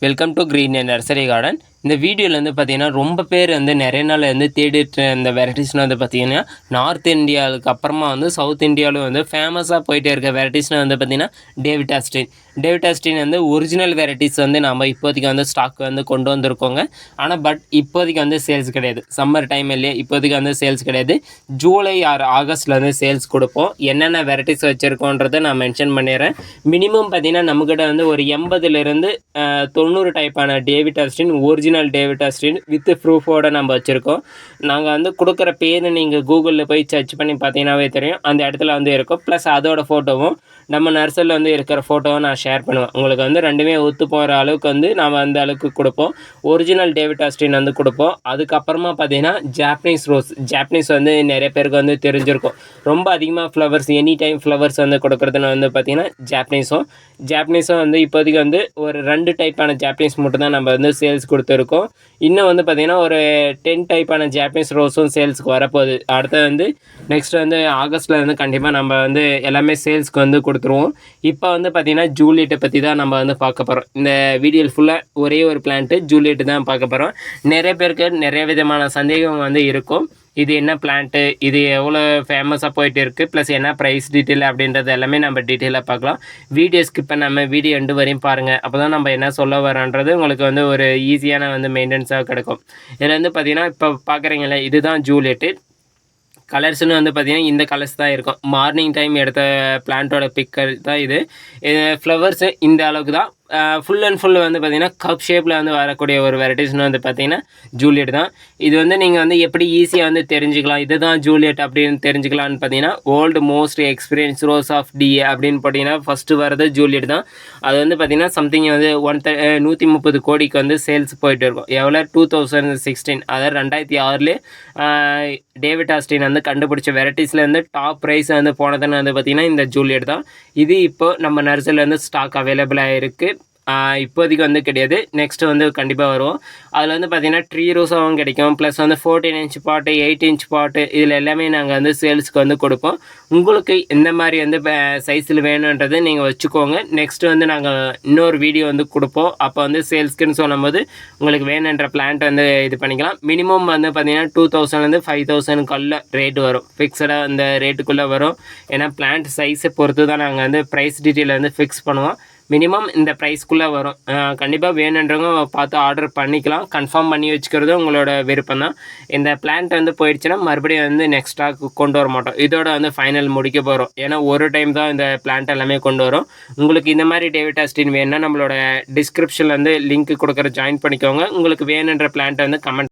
Welcome to Green Nursery Garden. இந்த வீடியோவில் வந்து பார்த்தீங்கன்னா ரொம்ப பேர் வந்து நிறைய நாள் வந்து தேடிட்டு இந்த வெரைட்டிஸ்னால் வந்து பார்த்தீங்கன்னா நார்த் இந்தியாவுக்கு அப்புறமா வந்து சவுத் இந்தியாவிலும் வந்து ஃபேமஸாக போயிட்டே இருக்க வெரைட்டிஸ்னு வந்து பார்த்தீங்கன்னா டேவிட் ஆஸ்டின். டேவிட் ஆஸ்டின் வந்து ஒரிஜினல் வெரைட்டிஸ் வந்து நம்ம இப்போதைக்கு வந்து ஸ்டாக் வந்து கொண்டு வந்திருக்கோங்க. ஆனால் பட் இப்போதைக்கு வந்து சேல்ஸ் கிடையாது. சம்மர் டைம் இல்லையே இப்போதைக்கு வந்து சேல்ஸ் கிடையாது. ஜூலை ஆறு ஆகஸ்ட்டில் வந்து சேல்ஸ் கொடுப்போம். என்னென்ன வெரைட்டிஸ் வச்சுருக்கோன்றதை நான் மென்ஷன் பண்ணிடுறேன். மினிமம் பார்த்தீங்கன்னா நம்மக்கிட்ட வந்து ஒரு எண்பதுலேருந்து தொண்ணூறு டைப்பான David Austin original original David Austin with ப்ரூஃபோட நம்ம வச்சுருக்கோம். நாங்கள் வந்து கொடுக்குற பேர் நீங்கள் கூகுளில் போய் சர்ச் பண்ணி பார்த்தீங்கன்னாவே தெரியும். அந்த இடத்துல வந்து இருக்கும். ப்ளஸ் அதோட ஃபோட்டோவும் நம்ம நர்சரியில் வந்து இருக்கிற ஃபோட்டோவை நான் ஷேர் பண்ணுவேன். உங்களுக்கு வந்து ரெண்டுமே ஒத்து போகிற அளவுக்கு வந்து நாம் அந்த அளவுக்கு கொடுப்போம். ஒரிஜினல் டேவிட் ஆஸ்டின் வந்து கொடுப்போம். அதுக்கப்புறமா பார்த்தீங்கன்னா ஜாப்பனீஸ் ரோஸ் ஜாப்பனீஸ் வந்து நிறைய பேருக்கு வந்து தெரிஞ்சிருக்கும். ரொம்ப அதிகமாக ஃப்ளவர்ஸ் எனி டைம் ஃப்ளவர்ஸ் வந்து கொடுக்குறதுன்னு வந்து பார்த்திங்கன்னா ஜாப்பனீஸும் ஜாப்பனீஸும் வந்து இப்போதைக்கு வந்து ஒரு ரெண்டு டைப்பான ஜாப்பனீஸ் மட்டும் தான் நம்ம வந்து சேல்ஸ் கொடுத்துருக்கோம். இன்னும் வந்து பார்த்திங்கன்னா ஒரு டென் டைப்பான ஜாப்பனீஸ் ரோஸும் சேல்ஸ்க்கு வரப்போகுது. அடுத்து வந்து நெக்ஸ்ட் வந்து ஆகஸ்ட்டில் வந்து கண்டிப்பாக நம்ம வந்து எல்லாமே சேல்ஸ்க்கு வந்து கொடுத்துருவோம். இப்போ வந்து பார்த்திங்கன்னா ஜூலியட்டை பற்றி தான் நம்ம வந்து பார்க்க போகிறோம் இந்த வீடியோவில் ஃபுல்லாக ஒரே ஒரு பிளான்ட்டு ஜூலியட்டு தான் பார்க்க போகிறோம் நிறைய பேருக்கு நிறைய விதமான சந்தேகம் வந்து இருக்கும். இது என்ன பிளான்ட்டு இது எவ்வளோ ஃபேமஸாக போயிட்டு இருக்குது ப்ளஸ் என்ன ப்ரைஸ் டீட்டெயில் அப்படின்றது எல்லாமே நம்ம டீட்டெயிலாக பார்க்கலாம். வீடியோ ஸ்கிப் பண்ணாமல் வீடியோ எண்டு வரையும் பாருங்கள் அப்போ தான் நம்ம என்ன சொல்ல வரோன்றது உங்களுக்கு வந்து ஒரு ஈஸியான வந்து மெயின்டெனன்ஸாக கிடைக்கும். இதில் வந்து பார்த்திங்கன்னா இப்போ பார்க்குறீங்களே இதுதான் ஜூலியட்டு கலர்ஸ்னு வந்து பார்த்திங்கன்னா இந்த கலர்ஸ் தான் இருக்கும். மார்னிங் டைம் எடுத்த பிளான்ட்டோட பிக்கர் தான் இது. ஃப்ளவர்ஸு இந்த அளவுக்கு தான். ஃபுல் அண்ட் ஃபுல் வந்து பார்த்திங்கன்னா கப் ஷேப்பில் வந்து வரக்கூடிய ஒரு வெரைட்டிஸ்னு வந்து பார்த்திங்கன்னா ஜூலியட் தான். இது வந்து நீங்கள் வந்து எப்படி ஈஸியாக வந்து தெரிஞ்சுக்கலாம் இதுதான் ஜூலியட் அப்படின்னு தெரிஞ்சுக்கலான்னு பார்த்தீங்கன்னா old most experience rose of the அப்படின்னு பார்த்தீங்கன்னா ஃபஸ்ட்டு வரது ஜூலியட் தான். அது வந்து பார்த்திங்கன்னா சம்திங் வந்து ஒன் த நூற்றி முப்பது கோடிக்கு வந்து சேல்ஸ் போயிட்டு இருக்கும். எவ்வளோ டூ தௌசண்ட் சிக்ஸ்டீன் அதாவது ரெண்டாயிரத்தி ஆறுலேயே டேவிட் ஆஸ்டின் வந்து கண்டுபிடிச்ச வெரைட்டிஸில் வந்து டாப் ப்ரைஸ் வந்து போனதுன்னு வந்து பார்த்திங்கன்னா இந்த ஜூலியட் தான். இது இப்போ நம்ம நர்சரியில் வந்து ஸ்டாக் அவைலபிளாக இருக்குது இப்போதைக்கு வந்து கிடையாது. நெக்ஸ்ட்டு வந்து கண்டிப்பாக வரும். அதில் வந்து பார்த்திங்கன்னா ட்ரீ ரோஸாகவும் கிடைக்கும். ப்ளஸ் வந்து fourteen inch pot eight inch pot இதில் எல்லாமே நாங்கள் வந்து சேல்ஸ்க்கு வந்து கொடுப்போம். உங்களுக்கு எந்த மாதிரி வந்து சைஸில் வேணுன்றதை நீங்கள் வச்சுக்கோங்க. நெக்ஸ்ட்டு வந்து நாங்கள் இன்னொரு வீடியோ வந்து கொடுப்போம். அப்போ வந்து சேல்ஸ்க்குன்னு சொல்லும்போது உங்களுக்கு வேணுன்ற பிளான்ட் வந்து இது பண்ணிக்கலாம். மினிமம் வந்து பார்த்திங்கன்னா டூ தௌசண்ட்லேருந்து ஃபைவ் தௌசண்ட்குள்ளே ரேட் வரும். ஃபிக்ஸடாக அந்த ரேட்டுக்குள்ளே வரும். ஏன்னா பிளான்ட் சைஸை பொறுத்து தான் நாங்கள் வந்து ப்ரைஸ் டீட்டெயில் வந்து ஃபிக்ஸ் பண்ணுவோம். மினிமம் இந்த ப்ரைஸ்க்குள்ளே வரும். கண்டிப்பாக வேணுன்றவங்க பார்த்து ஆர்டர் பண்ணிக்கலாம். கன்ஃபார்ம் பண்ணி வச்சுக்கிறது உங்களோட விருப்பம் தான். இந்த பிளான்ட் வந்து போயிடுச்சுன்னா மறுபடியும் வந்து நெக்ஸ்ட்டாக கொண்டு வர மாட்டோம். இதோட வந்து ஃபைனல் முடிக்க போகிறோம் ஏன்னா ஒரு டைம் தான் இந்த பிளான்ட் எல்லாமே கொண்டு வரும். உங்களுக்கு இந்த மாதிரி டேவிட் ஆஸ்டின் வேணும்னா நம்மளோட டிஸ்கிரிப்ஷனில் வந்து லிங்க் கொடுக்குற ஜாயின் பண்ணிக்கோங்க. உங்களுக்கு வேணுன்ற பிளான்ட்டை வந்து கமெண்ட்